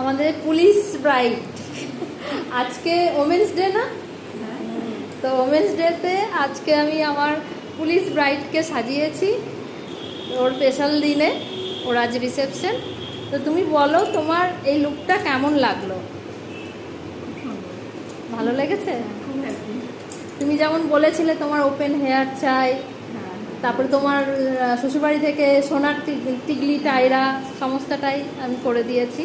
আমাদের police bride. আজকে women's day না? তো ওমেন্স ডেতে আজকে আমি আমার পুলিশ ব্রাইডকে সাজিয়েছি। ওর স্পেশাল দিনে, ওর আজ রিসেপশন তো তুমি বলো তোমার এই লুকটা কেমন লাগল? ভালো লেগেছে? তুমি যেমন বলেছিলে তোমার ওপেন হেয়ার চাই, তারপরে তোমার শ্বশুরবাড়ি থেকে সোনার টিগলি টায়রা সমস্তটাই আমি করে দিয়েছি।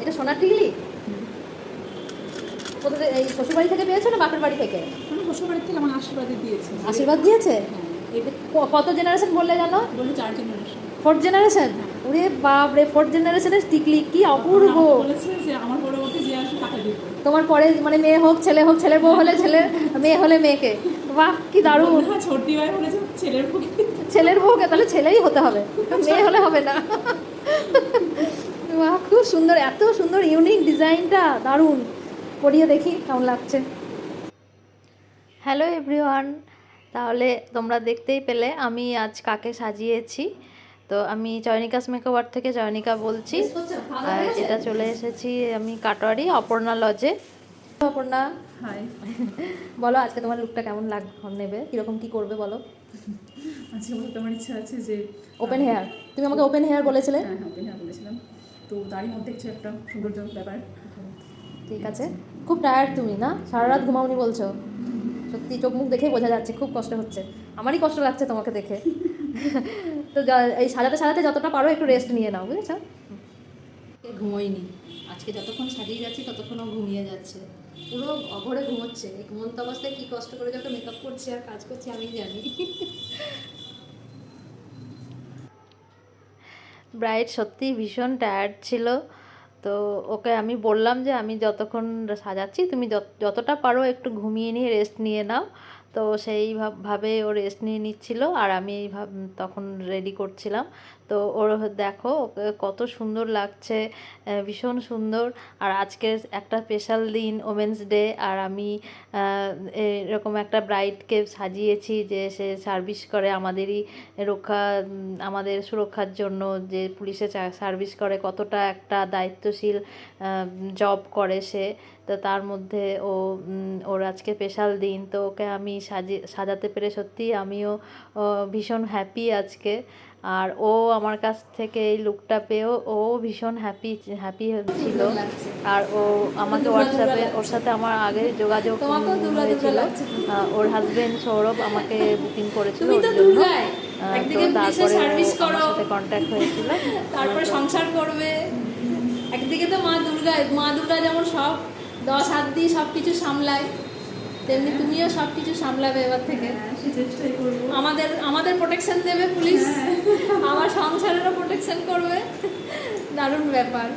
এটা সোনার টিগলি কোথা থেকে- এই শ্বশুরবাড়ি থেকে পেয়েছ না বাপের বাড়ি থেকে? মানে শ্বশুরবাড়ির থেকে আমার আশীর্বাদই দিয়েছে। আশীর্বাদ দিয়েছে? হ্যাঁ এটা কত জেনারেশন বললে জানো বলে চার জেনারেশন ফোর্থ জেনারেশন ওরে বাপ রে ফোর্থ জেনারেশনের টিকলি কি অপূর্ব। বলেছে যে আমার পরবর্তী যে আসবে টাকা দিব। তোমার পরে মানে মেয়ে হোক ছেলে হোক ছেলের বউ হলে ছেলে মেয়ে হলে মেয়েকে। বাহ কি দারুণ। হ্যাঁ ছোট্টি ভাই বলেছে ছেলের পক্ষে ছেলের বউকে তাহলে ছেলেই হতে হবে। মেয়ে হলে হবে না। বাহ খুব সুন্দর এত সুন্দর ইউনিক ডিজাইনটা দারুণ। পরিয়ে দেখি কেমন লাগছে। হ্যালো এভরিওয়ান তাহলে তোমরা দেখতেই পেলে আমি আজ কাকে সাজিয়েছি? তো আমি চয়নিকাস মেকওভার থেকে চয়নিকা বলছি। আর এটা চলে এসেছি আমি কাটোয়ারি অপর্ণা লজে অপর্ণা হাই বলো আজকে তোমার লুকটা কেমন লাগ নেবে? কীরকম কী করবে বলো? আজকে বলতে আমার ইচ্ছা আছে যে ওপেন হেয়ার তুমি আমাকে ওপেন হেয়ার বলেছিলে? হ্যাঁ হ্যাঁ ওপেন হেয়ার বলেছিলাম। তো তারই মধ্যে কিছু একটা সৌন্দর্য ব্যাপার। ঠিক আছে। খুব টায়ার্ড তুমি না? সারা রাত ঘুমাওনি বলছো? সত্যি চোখ মুখ দেখেই বোঝা যাচ্ছে খুব কষ্ট হচ্ছে। আমারই কষ্ট লাগছে তোমাকে দেখে। তো যা- এই সাজাতে সাজাতে যতটা পারো একটু রেস্ট নিয়ে নাও বুঝেছ? ঘুমোইনি। আজকে যতক্ষণ সাজিয়ে যাচ্ছি ততক্ষণ ও ঘুমিয়ে যাচ্ছে। পুরো অঘরে ঘুমোচ্ছে। এই ঘুমন্ত অবস্থায় কি কষ্ট করে যত মেকআপ করছি আর কাজ করছি আমি জানি। ব্রাইট সত্যি ভীষণ টায়ার্ড ছিল। তো ওকে আমি বললাম যে, আমি যতক্ষণ সাজাচ্ছি, তুমি যত- যতটা পারো একটু ঘুমিয়ে নিয়ে রেস্ট নিয়ে নাও। তো সেইভাবে ভাবে ও রেস্ট নিয়ে নিচ্ছিল আর আমি তখন রেডি করছিলাম। তো ওর দেখো কত সুন্দর লাগছে ভীষণ সুন্দর। আর আজকের একটা স্পেশাল দিন ওমেন্স ডে আর আমি এরকম একটা ব্রাইডকে সাজিয়েছি যে সে সার্ভিস করে আমাদেরই রক্ষা আমাদের সুরক্ষার জন্য, যে পুলিশে সার্ভিস করে, কতটা একটা দায়িত্বশীল জব করে সে। তো তার মধ্যে ও ওর আজকে স্পেশাল দিন। তো ওকে আমি সাজি সাজাতে পেরে সত্যি আমিও ভীষণ হ্যাপি আজকে। আর ও আমার কাছ থেকে এই লুকটা পেয়েও ও ভীষণ হ্যাপি হ্যাপি ছিল। আর ও আমাকে হোয়াটসঅ্যাপে ওর সাথে আমার আগে যোগাযোগ দুর্গা দুর্গা হয়েছিল। ওর হাজবেন্ড সৌরভ আমাকে বুকিং করেছিল ওর জন্য। তো একদিকে তারপরে আমার সাথে কন্ট্যাক্ট হয়েছিল। তারপরে সংসার করবে। একদিকে তো মা দুর্গায় মা দুর্গা যেমন সব দশ হাত দিয়ে সব কিছু সামলায়। তেমনি তুমিও সব কিছু সামলাবে এবার থেকে। হ্যাঁ আমাদের আমাদের প্রোটেকশন দেবে পুলিশ। আমার সংসারেরও প্রোটেকশন করবে। দারুণ ব্যাপার।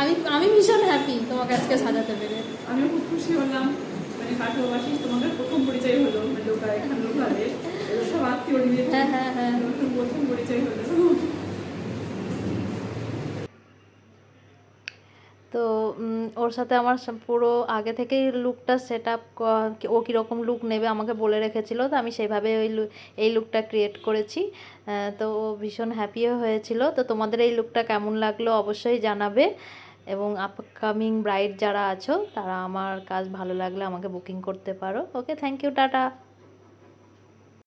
আমি আমি ভীষণ হ্যাপি তোমাকে আজকে সাজাতে পেরে। আমিও খুব খুশি হলাম। মানে কাঠুয়াবাসী তোমাদের প্রথম পরিচয় হলো মানে লোকা এখান লোকালে। সব আত্মীয় হ্যাঁ হ্যাঁ হ্যাঁ নতুন প্রথম পরিচয় হলো তো ওর সাথে আমার পুরো আগে থেকেই লুকটা সেট আপ ও কীরকম লুক নেবে আমাকে বলে রেখেছিল, তো আমি সেভাবে ওই এই লুকটা ক্রিয়েট করেছি। তো ও ভীষণ হ্যাপিও হয়েছিল। তো তোমাদের এই লুকটা কেমন লাগল অবশ্যই জানাবে। এবং আপকামিং ব্রাইড যারা আছো, তারা আমার কাজ ভালো লাগলে আমাকে বুকিং করতে পারো। Okay thank you tata.